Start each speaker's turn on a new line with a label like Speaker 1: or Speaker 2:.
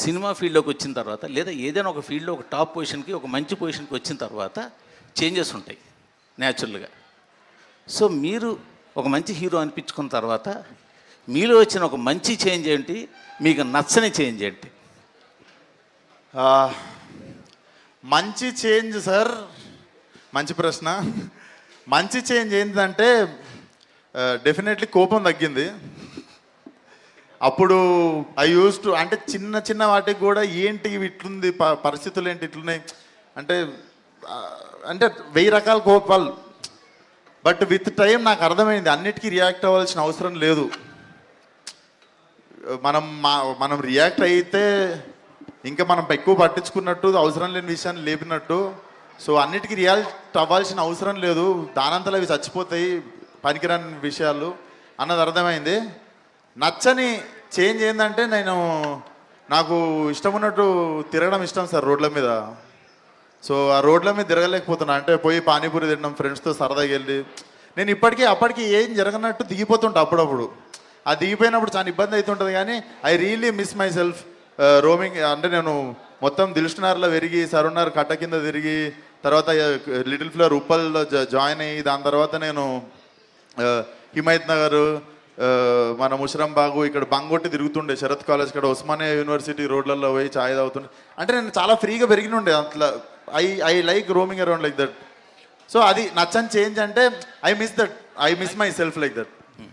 Speaker 1: Cinema ఫీల్డ్లోకి వచ్చిన తర్వాత లేదా ఏదైనా ఒక ఫీల్డ్లో ఒక టాప్ పొజిషన్కి ఒక మంచి పొజిషన్కి వచ్చిన తర్వాత చేంజెస్ ఉంటాయి న్యాచురల్గా. సో మీరు ఒక మంచి హీరో అనిపించుకున్న తర్వాత మీలో వచ్చిన ఒక మంచి చేంజ్ ఏంటి? మీకు నచ్చని చేంజ్ ఏంటి?
Speaker 2: మంచి చేంజ్ సార్ మంచి ప్రశ్న. మంచి చేంజ్ ఏంటంటే డెఫినెట్లీ కోపం తగ్గింది. అప్పుడు ఐ యూస్ టు అంటే చిన్న చిన్న వాటికి కూడా ఏంటి ఇవి ఇట్లుంది ప- పరిస్థితులు ఏంటి ఇట్లున్నాయి? అంటే అంటే వెయ్యి రకాల కోపాలు. బట్ విత్ టైం నాకు అర్థమైంది అన్నిటికీ రియాక్ట్ అవ్వాల్సిన అవసరం లేదు. మనం మా మనం రియాక్ట్ అయితే ఇంకా మనం ఎక్కువ పట్టించుకున్నట్టు అవసరం లేని విషయాన్ని లేపినట్టు. సో అన్నిటికీ రియాక్ట్ అవ్వాల్సిన అవసరం లేదు. దానంతలో అవి చచ్చిపోతాయి పనికిరాని విషయాలు అన్నది అర్థమైంది. నచ్చని చేంజ్ ఏంటంటే నేను నాకు ఇష్టం ఉన్నట్టు తిరగడం ఇష్టం సార్ రోడ్ల మీద. సో ఆ రోడ్ల మీద తిరగలేకపోతున్నా. అంటే పోయి పానీపూరి తినడం ఫ్రెండ్స్తో సరదాగా వెళ్ళి. నేను ఇప్పటికీ అప్పటికి ఏం జరగనట్టు దిగిపోతుంటా అప్పుడప్పుడు. ఆ దిగిపోయినప్పుడు చాలా ఇబ్బంది అవుతుంటుంది కానీ I really miss myself roaming అంటే నేను మొత్తం దిల్షునార్లో పెరిగి సరునార్ కట్ట కింద తిరిగి తర్వాత లిటిల్ ఫ్లవర్ ఉప్పల్లో జాయిన్ అయ్యి దాని తర్వాత నేను హిమాయత్ నగర్ మన ముషరం బాగు ఇక్కడ బంగొట్టి తిరుగుతుండే. శరత్ కాలేజ్ ఇక్కడ ఉస్మానియా యూనివర్సిటీ రోడ్లలో పోయి ఛాయ్ తాగుతుండే. అంటే నేను చాలా ఫ్రీగా పెరిగినుండే. అట్లా I I like roaming around like that. So అది నచ్చని చేంజ్ అంటే I miss that I miss myself like that